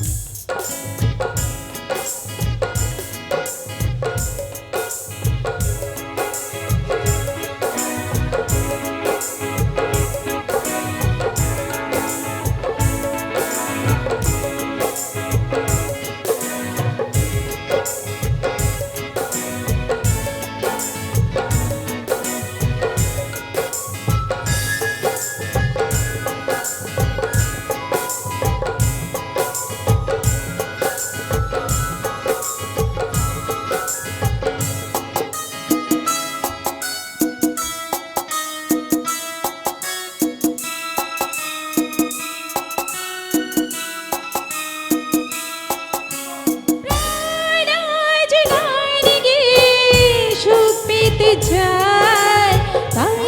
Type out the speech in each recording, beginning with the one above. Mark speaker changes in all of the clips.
Speaker 1: Thank you. চায় তাই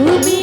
Speaker 1: Ruby.